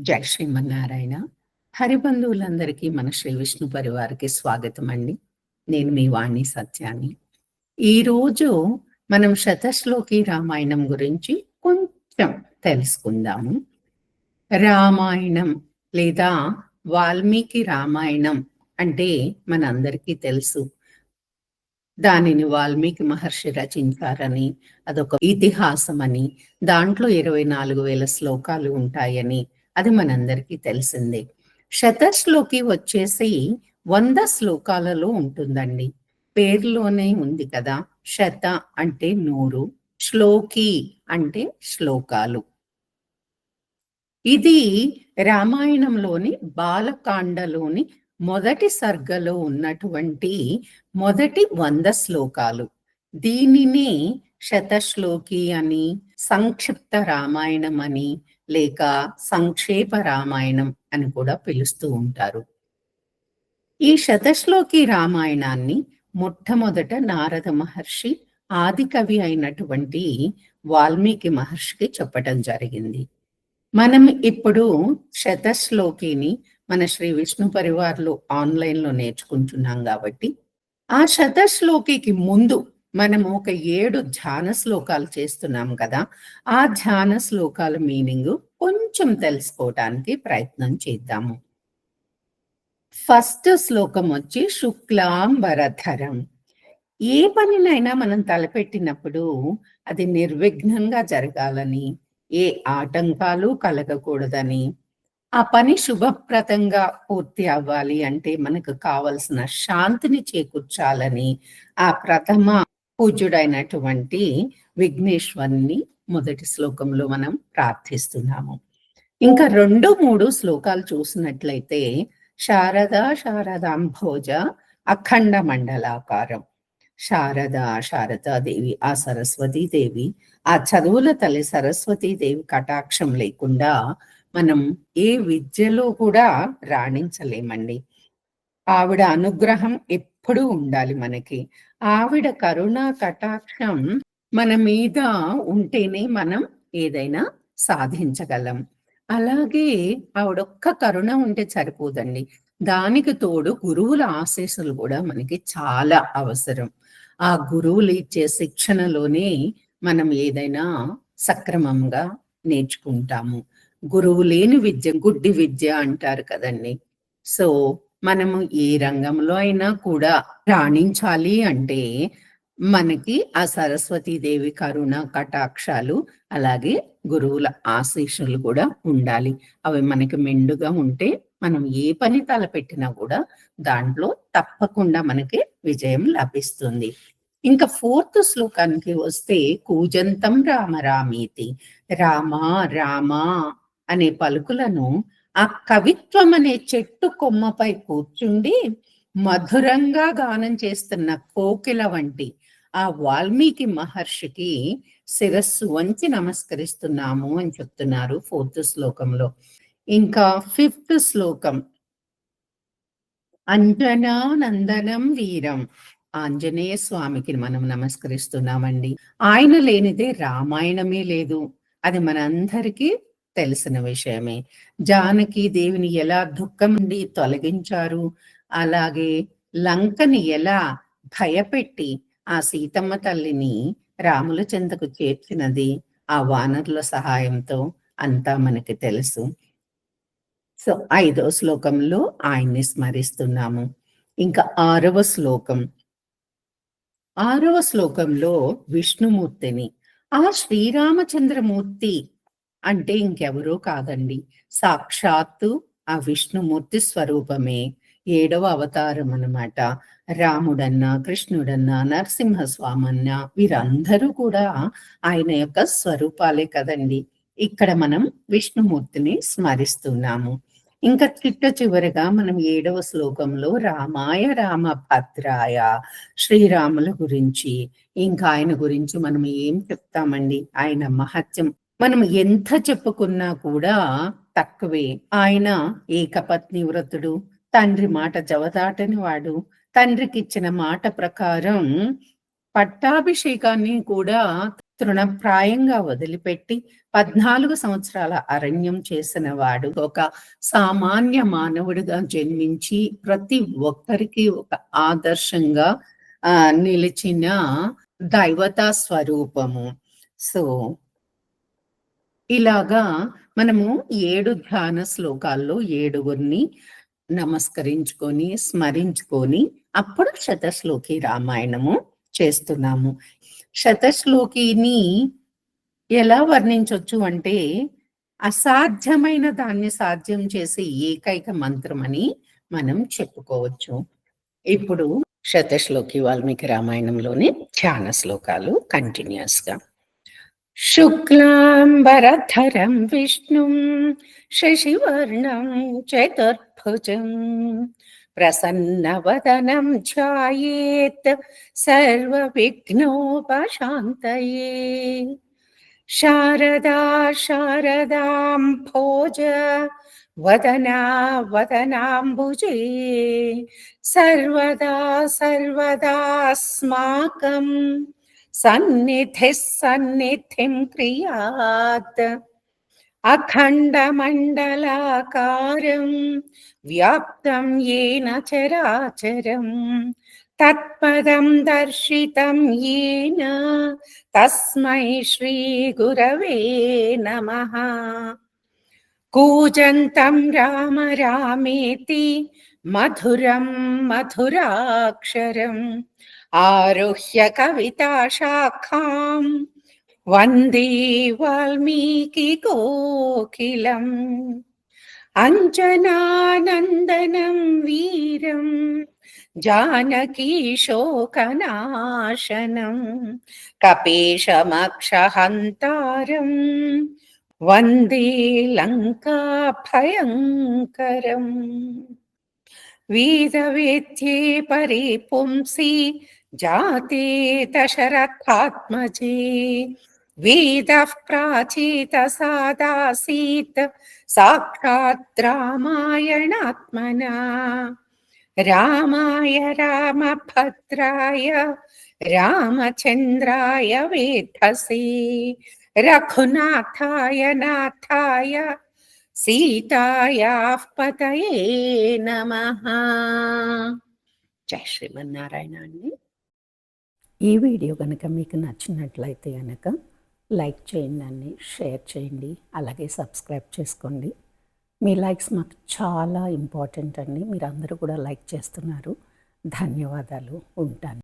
జై శ్రీమన్నారాయణ హరిబంధువులందరికీ మన శ్రీ విష్ణు పరివారికి స్వాగతం అండి నేను మీ వాణి సత్యాన్ని ఈరోజు మనం శతశ్లోకి రామాయణం గురించి కొంచెం తెలుసుకుందాము. రామాయణం లేదా వాల్మీకి రామాయణం అంటే మనందరికీ తెలుసు. దానిని వాల్మీకి మహర్షి రచించారని అదొక ఇతిహాసం అని దాంట్లో ఇరవై నాలుగు వేల శ్లోకాలు ఉంటాయని అది మనందరికీ తెలిసిందే. శతశ్లోకి వచ్చేసి వంద శ్లోకాలలో ఉంటుందండి. పేర్లోనే ఉంది కదా శత అంటే నూరు శ్లోకి అంటే శ్లోకాలు. ఇది రామాయణంలోని బాలకాండలోని మొదటి సర్గలో ఉన్నటువంటి మొదటి వంద శ్లోకాలు. దీనిని శతశ్లోకి అని సంక్షిప్త రామాయణం అని లేక సంక్షేప రామాయణం అని కూడా పిలుస్తూ ఉంటారు. ఈ శతశ్లోకి రామాయణాన్ని మొట్టమొదట నారద మహర్షి ఆదికవి అయినటువంటి వాల్మీకి మహర్షికి చెప్పటం జరిగింది. మనం ఇప్పుడు శతశ్లోకిని మన శ్రీ విష్ణు పరివార్లు ఆన్లైన్లో నేర్చుకుంటున్నాం కాబట్టి ఆ శతశ్లోకికి ముందు మనం ఒక ఏడు ధ్యాన శ్లోకాలు చేస్తున్నాం కదా ఆ ధ్యాన శ్లోకాల మీనింగ్ కొంచెం తెలుసుకోవటానికి ప్రయత్నం చేద్దాము. ఫస్ట్ శ్లోకం వచ్చి శుక్లాంబరధరం. ఏ పనినైనా మనం తలపెట్టినప్పుడు అది నిర్విఘ్నంగా జరగాలని ఏ ఆటంకాలు కలగకూడదని ఆ పని శుభప్రదంగా పూర్తి అవ్వాలి అంటే మనకు కావలసిన శాంతిని చేకూర్చాలని ఆ ప్రథమ పూజ్యుడైనటువంటి విఘ్నేశ్వరుని మొదటి శ్లోకంలో మనం ప్రార్థిస్తున్నాము. ఇంకా రెండు మూడు శ్లోకాలు చూసినట్లయితే శారద శారదాంభోజ అఖండ మండలాకారం. శారద శారదాదేవి ఆ సరస్వతీదేవి ఆ చదువుల తల్లి సరస్వతీదేవి కటాక్షం లేకుండా మనం ఏ విద్యలో కూడా రాణించలేమండి. ఆవిడ అనుగ్రహం ఎప్పుడూ ఉండాలి మనకి. ఆవిడ కరుణ కటాక్షం మన మీద ఉంటేనే మనం ఏదైనా సాధించగలం. అలాగే ఆవిడొక్క కరుణ ఉంటే సరిపోదండి. దానికి తోడు గురువుల ఆశీస్సులు కూడా మనకి చాలా అవసరం. ఆ గురువులు ఇచ్చే శిక్షణలోనే మనం ఏదైనా సక్రమంగా నేర్చుకుంటాము. గురువు లేని విద్య గుడ్డి విద్య అంటారు కదండి. సో మనము ఏ రంగంలో అయినా కూడా రాణించాలి అంటే మనకి ఆ సరస్వతీదేవి కరుణ కటాక్షాలు అలాగే గురువుల ఆశీస్సులు కూడా ఉండాలి. అవి మనకి మెండుగా ఉంటే మనం ఏ పని తలపెట్టినా కూడా దాంట్లో తప్పకుండా మనకి విజయం లభిస్తుంది. ఇంకా ఫోర్త్ శ్లోకానికి వస్తే కూజంతం రామ రామీతి. రామ రామ అనే పలుకులను ఆ కవిత్వం అనే చెట్టు కొమ్మపై కూర్చుండి మధురంగా గానం చేస్తున్న కోకిల వంటి ఆ వాల్మీకి మహర్షికి శిరస్సు వంచి నమస్కరిస్తున్నాము అని చెప్తున్నారు ఫోర్త్ శ్లోకంలో. ఇంకా ఫిఫ్త్ శ్లోకం. అంజనానందనం వీరం. ఆంజనేయ స్వామికి మనం నమస్కరిస్తున్నామండి. ఆయన లేనిదే రామాయణమే లేదు. అది మనందరికీ తెలిసిన విషయమే. జానకి దేవిని ఎలా దుఃఖం నుండి తొలగించారు? అలాగే లంకని ఎలా భయపెట్టి ఆ సీతమ్మ తల్లిని రాముల చెంతకు చేర్చినది ఆ వానరుల సహాయంతో అంతా మనకి తెలుసు. సో ఐదో శ్లోకంలో ఆయన్ని స్మరిస్తున్నాము. ఇంకా ఆరవ శ్లోకం. ఆరవ శ్లోకంలో విష్ణుమూర్తిని. ఆ శ్రీరామచంద్రమూర్తి అంటే ఇంకెవరో కాదండి. సాక్షాత్తు ఆ విష్ణుమూర్తి స్వరూపమే. ఏడవ అవతారం అన్నమాట రాముడన్నా కృష్ణుడన్నా నరసింహస్వామన్నా వీరందరూ కూడా ఆయన యొక్క స్వరూపాలే కదండి. ఇక్కడ మనం విష్ణుమూర్తిని స్మరిస్తున్నాము. ఇంకా చిట్ట చివరగా మనం ఏడవ శ్లోకంలో రామాయ రామ భద్రాయ శ్రీరాముల గురించి ఇంకా ఆయన గురించి మనం ఏం చెప్తామండి? ఆయన మహత్యం మనం ఎంత చెప్పుకున్నా కూడా తక్కువే. ఆయన ఏకపత్ని వ్రతుడు తండ్రి మాట జవదాటని వాడు తండ్రికి ఇచ్చిన మాట ప్రకారం పట్టాభిషేకాన్ని కూడా తృణప్రాయంగా వదిలిపెట్టి పద్నాలుగు సంవత్సరాల అరణ్యం చేసిన వాడు ఒక సామాన్య మానవుడిగా జన్మించి ప్రతి ఒక్కరికి ఒక ఆదర్శంగా ఆ నిలిచిన దైవతా స్వరూపము. సో ఇలాగా మనము ఏడు ధ్యాన శ్లోకాల్లో ఏడుగురిని నమస్కరించుకొని స్మరించుకొని అప్పుడు శతశ్లోకి రామాయణము చేస్తున్నాము. శతశ్లోకిని ఎలా వర్ణించవచ్చు అంటే అసాధ్యమైన దాన్ని సాధ్యం చేసే ఏకైక మంత్రం అని మనం చెప్పుకోవచ్చు. ఇప్పుడు శతశ్లోకి వాల్మీకి రామాయణంలోని ధ్యాన శ్లోకాలు కంటిన్యూస్గా. शुक्लाम्बरधरं विष्णुं शशिवर्णं चतुर्भुजं प्रसन्नवदनं ध्यायेत् सर्वविघ्नोपशान्तये शारदा शारदाम्भोज वदना वदनाम्बुजे सर्वदा सर्वदास्माकम् സന്നിധി സന്നിധിം ക്രിയാത്. അഖണ്ഡമണ്ഡലാകാരം വ്യാപ്തം യേന ചരാചരം. തത്പദം ദർശിതം യേന. തസ്മൈ ശ്രീഗുരവേ നമ. കൂജന്തം രാമ രാമേതി. മധുരം മധുരാക്ഷരം. మధురాక్షరం ఆరుహ్య కవితా శాఖాం వందే వాల్మీకి కోకిలం అంజనానందనం వీరం జానకీ శోకనాశనం కపేశమక్షహంతారం जातीतशरथात्मजे वेदः प्राचीतसादासीत्, साक्षात् रामायणात्मना। रामाय रामभद्राय, रामचन्द्राय वेधसे। रघुनाथाय नाथाय, सीतायाः पतये नमः। जय श्रीमन्नारायणानि। ఈ వీడియో కనుక మీకు నచ్చినట్లయితే కనుక లైక్ చేయండి అన్ని షేర్ చేయండి అలాగే సబ్స్క్రైబ్ చేసుకోండి. మీ లైక్స్ మాకు చాలా ఇంపార్టెంట్ అండి. మీరు అందరూ కూడా లైక్ చేస్తున్నారు. ధన్యవాదాలు. ఉంటాను.